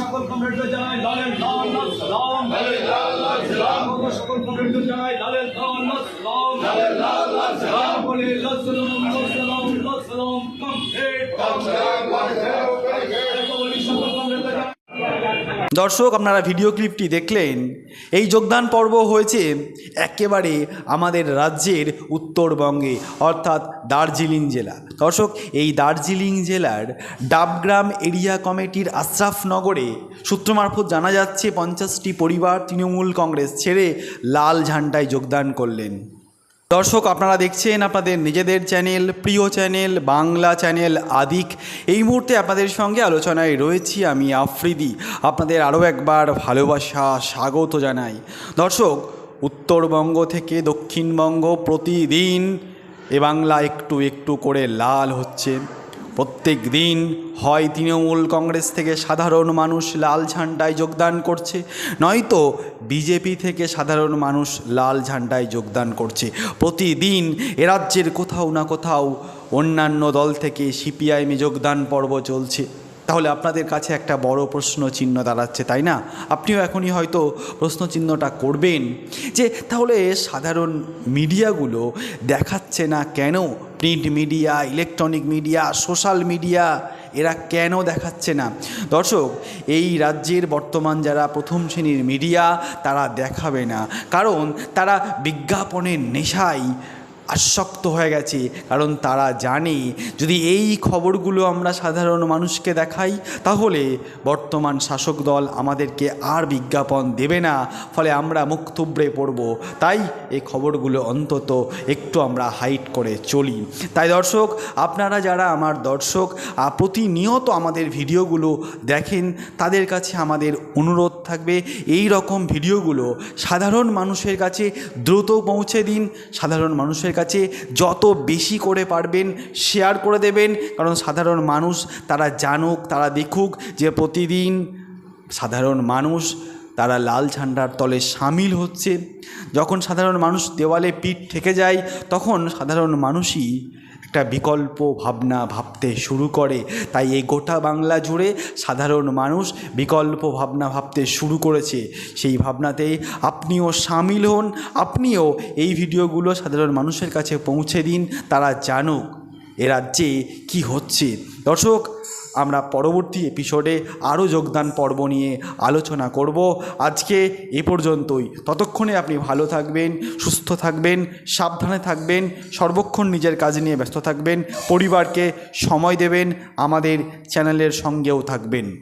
সকল কমরেডদের জানাই লালের লাল লাল সকল কমরেডদের জানাই লালের লাল দর্শক, আপনারা ভিডিও ক্লিপটি দেখলেন, এই যোগদান পর্ব হয়েছে একেবারে আমাদের রাজ্যের উত্তরবঙ্গে, অর্থাৎ দার্জিলিং জেলা। দর্শক, এই দার্জিলিং জেলার ডাবগ্রাম এরিয়া কমিটির আশরাফনগরে সূত্র মারফত জানা যাচ্ছে, পঞ্চাশটি পরিবার তৃণমূল কংগ্রেস ছেড়ে লাল ঝান্ডায় যোগদান করলেন। দর্শক, আপনারা দেখছেন আপনাদের নিজেদের চ্যানেল, প্রিয় চ্যানেল, বাংলা চ্যানেল আদিক। এই মুহূর্তে আপনাদের সঙ্গে আলোচনায় রয়েছি আমি আফ্রিদি। আপনাদের আরও একবার ভালোবাসা, স্বাগত জানাই। দর্শক, উত্তরবঙ্গ থেকে দক্ষিণবঙ্গ প্রতিদিন এ বাংলা একটু একটু করে লাল হচ্ছে। প্রত্যেক দিন হয় তৃণমূল কংগ্রেস থেকে সাধারণ মানুষ লাল ঝান্ডায় যোগদান করছে। নয়তো বিজেপি থেকে সাধারণ মানুষ লাল ঝান্ডায় যোগদান করছে। প্রতিদিন এ রাজ্যের কোথাও না কোথাও অন্যান্য দল থেকে সিপিআইএমে যোগদান পর্ব চলছে। তাহলে আপনাদের কাছে একটা বড় প্রশ্ন চিহ্ন দাঁড়াচ্ছে, তাই না? আপনিও এখনই হয়তো প্রশ্ন চিহ্নটা করবেন যে, তাহলে সাধারণ মিডিয়াগুলো দেখাচ্ছে না কেন? Print media, electronic media, social media, এরা কেন দেখাচ্ছে না? দর্শক, এই রাজ্যের বর্তমান যারা প্রথম শ্রেণির মিডিয়া, তারা দেখাবে না। কারণ তারা বিজ্ঞাপনের নেশায় আসক্ত হয়ে গেছে, কারণ তারা জানে, যদি এই খবরগুলো আমরা সাধারণ মানুষকে দেখাই, তাহলে বর্তমান শাসক দল আমাদেরকে আর বিজ্ঞাপন দেবে না, ফলে আমরা মুখ থুবড়ে পড়ব। তাই এই খবরগুলো অন্তত একটু আমরা হাইট করে চলি। তাই দর্শক, আপনারা যারা আমার দর্শক প্রতিনিয়ত আমাদের ভিডিওগুলো দেখেন, তাদের কাছে আমাদের অনুরোধ থাকবে, এই রকম ভিডিওগুলো সাধারণ মানুষের কাছে দ্রুত পৌঁছে দিন, সাধারণ মানুষের কাছে যত বেশি করে পারবেন শেয়ার করে দেবেন। কারণ সাধারণ মানুষ তারা জানুক, তারা দেখুক যে প্রতিদিন সাধারণ মানুষ তারা লাল ঝান্ডার তলে সামিল হচ্ছে। যখন সাধারণ মানুষ দেওয়ালে পিঠ থেকে যায়, তখন সাধারণ মানুষই একটা বিকল্প ভাবনা ভাবতে শুরু করে। তাই এই গোটা বাংলা জুড়ে সাধারণ মানুষ বিকল্প ভাবনা ভাবতে শুরু করেছে। সেই ভাবনাতে আপনিও সামিল হন, আপনিও এই ভিডিওগুলো সাধারণ মানুষের কাছে পৌঁছে দিন, তারা জানুক এ রাজ্যে কী হচ্ছে। দর্শক আমরা পরবর্তী এপিসোডে আরও যোগদান পর্ব নিয়ে আলোচনা করব। আজকে এ পর্যন্তই। ততক্ষণে আপনি ভালো থাকবেন, সুস্থ থাকবেন, সাবধানে থাকবেন, সর্বক্ষণ নিজের কাজ নিয়ে ব্যস্ত থাকবেন, পরিবারকে সময় দেবেন, আমাদের চ্যানেলের সঙ্গেও থাকবেন।